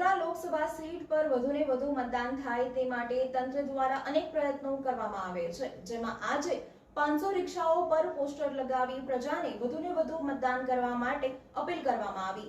Vadodara Lok Sabha seat પર વધુને વધુ મતદાન થાય તે માટે તંત્ર દ્વારા અનેક પ્રયત્નો કરવામાં આવે છે, જેમાં આજે પાંચસો રિક્ષાઓ પર પોસ્ટર લગાવી પ્રજાને વધુને વધુ મતદાન કરવા માટે અપીલ કરવામાં આવી.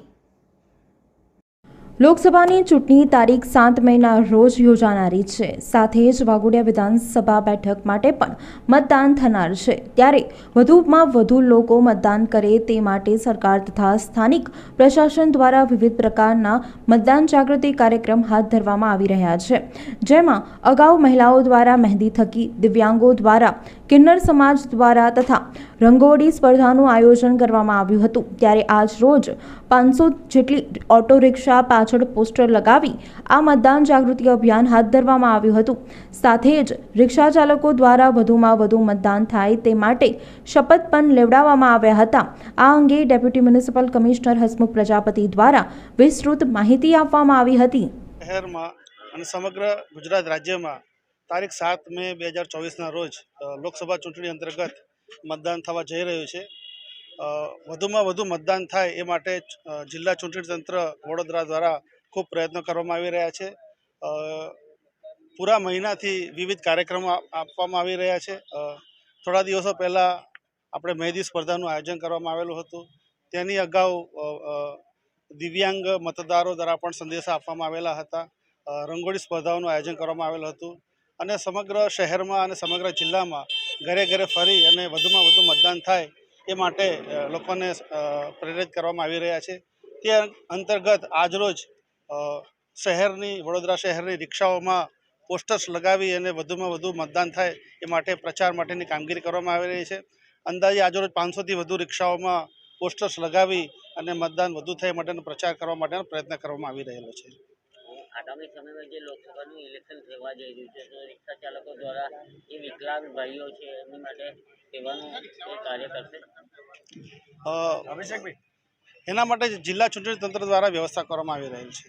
લોકસભાની ચૂંટણી તારીખ સાત મેના રોજ યોજાનારી છે. સાથે જ વાઘોડિયા વિધાનસભા બેઠક માટે પણ મતદાન થનાર છે. ત્યારે વધુમાં વધુ લોકો મતદાન કરે તે માટે સરકાર તથા સ્થાનિક પ્રશાસન દ્વારા વિવિધ પ્રકારના મતદાન જાગૃતિ કાર્યક્રમ હાથ ધરવામાં આવી રહ્યા છે. જેમાં અગાઉ મહિલાઓ દ્વારા મહેંદી થકી દિવ્યાંગો દ્વારા, કિન્નર સમાજ દ્વારા તથા રંગોળી સ્પર્ધાનું આયોજન કરવામાં આવ્યું હતું. ત્યારે આજ રોજ પાંચસો જેટલી ઓટો રિક્ષા પાછળ પોસ્ટર લગાવી આ મતદાન જાગૃતિ અભિયાન હાથ ધરવામાં આવ્યું હતું. સાથે જ રિક્ષા ચાલકો દ્વારા વધુમાં વધુ મતદાન થાય તે માટે શપથ પણ લેવડાવવામાં આવ્યા હતા. આ અંગે deputy municipal commissioner Hasmukh Prajapati દ્વારા વિસ્તૃત માહિતી આપવામાં આવી હતી. અને સમગ્ર ગુજરાત રાજ્યમાં તારીખ સાત મે બે હજાર ચોવીસના રોજ લોકસભા ચૂંટણી અંતર્ગત મતદાન થવા જઈ રહ્યું છે. વધુમાં વધુ મતદાન થાય એ માટે જિલ્લા ચૂંટણી તંત્ર વડોદરા દ્વારા ખૂબ પ્રયત્નો કરવામાં આવી રહ્યા છે. પૂરા મહિનાથી વિવિધ કાર્યક્રમો આપવામાં આવી રહ્યા છે. થોડા દિવસો પહેલાં આપણે મહેંદી સ્પર્ધાનું આયોજન કરવામાં આવેલું હતું. તેની અગાઉ દિવ્યાંગ મતદારો દ્વારા પણ સંદેશા આપવામાં આવેલા હતા. રંગોળી સ્પર્ધાઓનું આયોજન કરવામાં આવેલું હતું. અને સમગ્ર શહેરમાં અને સમગ્ર જિલ્લામાં ઘરે ઘરે ફરી અને વધુમાં વધુ મતદાન થાય એ માટે લોકોને પ્રેરિત કરવામાં આવી રહ્યા છે. તે અંતર્ગત આજરોજ શહેરની, વડોદરા શહેરની રિક્ષાઓમાં પોસ્ટર્સ લગાવી અને વધુમાં વધુ મતદાન થાય એ માટે પ્રચાર માટેની કામગીરી કરવામાં આવી રહી છે. અંદાજે આજરોજ પાંચસોથી વધુ રિક્ષાઓમાં પોસ્ટર્સ લગાવી અને મતદાન વધુ થાય માટેનો પ્રચાર કરવા માટેનો પ્રયત્ન કરવામાં આવી રહેલો છે. આગામી સમયમાં જે લોકસભાનું ઇલેક્શન થવા જઈ રહ્યું છે તો રિક્ષા ચાલકો દ્વારા જે વિકલાંગ ભાઈઓ છે એમની માટે સેવાનું એ કાર્ય કરશે અભિષેકભાઈ. એના માટે જિલ્લા ચૂંટણી તંત્ર દ્વારા વ્યવસ્થા કરવામાં આવી રહેલ છે.